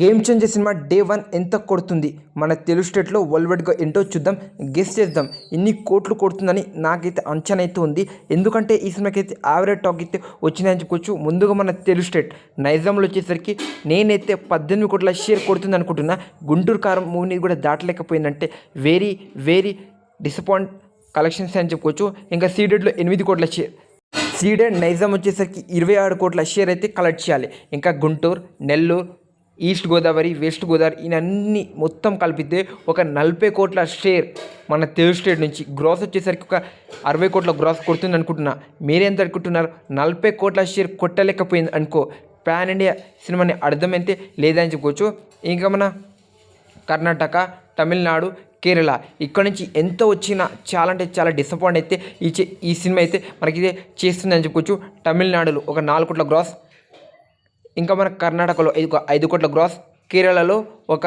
Game changer సినిమా day one ఎంత కొడుతుంది? మన తెలుగు స్టేట్లో వరల్డ్ వైడ్గా ఏంటో చూద్దాం గెస్ చేద్దాం. ఇన్ని కోట్లు కొడుతుందని నాకైతే అంచనా అయితే ఉంది. ఎందుకంటే ఈ సినిమాకి అయితే యావరేజ్ టాక్ అయితే వచ్చిందని చెప్పుకోవచ్చు ముందుగా మన తెలుగు స్టేట్ నైజాంలో వచ్చేసరికి నేనైతే పద్దెనిమిది కోట్ల షేర్ కొడుతుంది అనుకుంటున్నా. గుంటూరు కారం మూవీని కూడా దాటలేకపోయిందంటే వెరీ వెరీ డిసప్పాయింట్ కలెక్షన్స్ అని చెప్పుకోవచ్చు ఇంకా సీడెడ్లో ఎనిమిది కోట్ల షేర్ సీడెడ్ నైజాం వచ్చేసరికి ఇరవై ఆరు కోట్ల షేర్ అయితే కలెక్ట్ చేయాలి. ఇంకా గుంటూరు నెల్లూరు ఈస్ట్ గోదావరి వెస్ట్ గోదావరి ఇవన్నీ మొత్తం కలిపితే ఒక నలభై కోట్ల షేర్ మన తెలుగు స్టేట్ నుంచి గ్రాస్ వచ్చేసరికి ఒక అరవై కోట్ల గ్రాస్ కొడుతుంది అనుకుంటున్నా. మీరెంత అనుకుంటున్నారు? నలభై కోట్ల షేర్ కొట్టలేకపోయింది అనుకో పాన్ ఇండియా సినిమాని అర్థమైతే లేదని చెప్పుకోవచ్చు. ఇంకా మన కర్ణాటక తమిళనాడు కేరళ ఇక్కడ నుంచి ఎంత వచ్చినా చాలా అంటే చాలా డిసప్పాయింట్ అయితే ఈ ఈ సినిమా అయితే మనకి ఇదే చేస్తుందని చెప్పుకోవచ్చు. తమిళనాడులో ఒక నాలుగు కోట్ల గ్రాస్ ఇంకా మన కర్ణాటకలో ఐదు ఐదు కోట్ల గ్రాస్ కేరళలో ఒక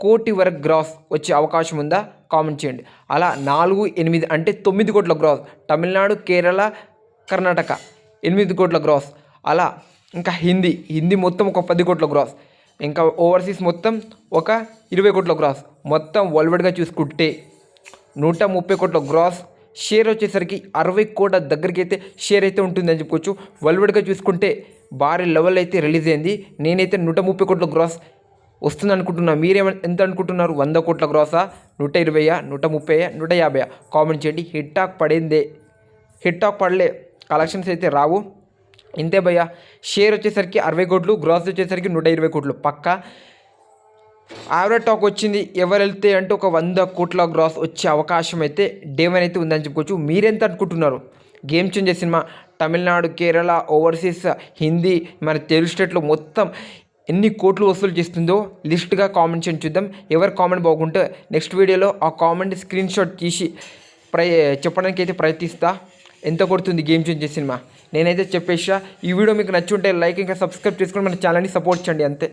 కోటి వరకు గ్రాస్ వచ్చే అవకాశం ఉందా? కామెంట్ చేయండి. అలా నాలుగు ఎనిమిది అంటే తొమ్మిది కోట్ల గ్రాస్ తమిళనాడు కేరళ కర్ణాటక ఎనిమిది కోట్ల గ్రాస్ అలా ఇంకా హిందీ హిందీ మొత్తం ఒక పది కోట్ల గ్రాస్ ఇంకా ఓవర్సీస్ మొత్తం ఒక ఇరవై కోట్ల గ్రాస్ మొత్తం వరల్డ్గా చూసుకుంటే నూట ముప్పై కోట్ల గ్రాస్ షేర్ వచ్చేసరికి అరవై కోట్ల దగ్గరికి అయితే షేర్ అయితే ఉంటుందని చెప్పుకోవచ్చు. వరల్డ్గా చూసుకుంటే భారీ లెవెల్ అయితే రిలీజ్ అయింది. నేనైతే నూట ముప్పై కోట్ల గ్రాస్ వస్తుంది అనుకుంటున్నా మీరేమ ఎంత అనుకుంటున్నారు? వంద కోట్ల గ్రాసా? నూట ఇరవైయా? నూట ముప్పైయా? నూట యాభైయా? కామెంట్ చేయండి. హిట్ టాక్ పడిందే. హిట్ టాక్ పడలే. కలెక్షన్స్ అయితే రావు. ఇంతే భయ్య. షేర్ వచ్చేసరికి అరవై కోట్లు గ్రాస్ వచ్చేసరికి నూట ఇరవై కోట్లు. పక్కా? యావరేజ్ టాక్ వచ్చింది. ఎవరు వెళ్తే అంటే ఒక వంద కోట్ల గ్రాస్ వచ్చే అవకాశం అయితే డేవన్ అయితే ఉందని చెప్పుకోవచ్చు. మీరెంత అనుకుంటున్నారు? గేమ్ చేంజర్ సినిమా. తమిళనాడు కేరళ ఓవర్సీస్ హిందీ మన తెలుగు స్టేట్లో మొత్తం ఎన్ని కోట్లు వసూలు చేస్తుందో లిస్ట్గా కామెంట్ చేయండి చూద్దాం. ఎవరు కామెంట్ బాగుంటే నెక్స్ట్ వీడియోలో ఆ కామెంట్ స్క్రీన్ షాట్ తీసి ప్రయ చెప్పడానికి అయితే ప్రయత్నిస్తా. ఎంత కొడుతుంది గేమ్ చేంజర్ సినిమా? నేనైతే చెప్పేసా. ఈ వీడియో మీకు నచ్చుంటే లైక్ ఇంకా సబ్స్క్రైబ్ చేసుకొని మన ఛానల్ని సపోర్ట్ చేయండి అంతే.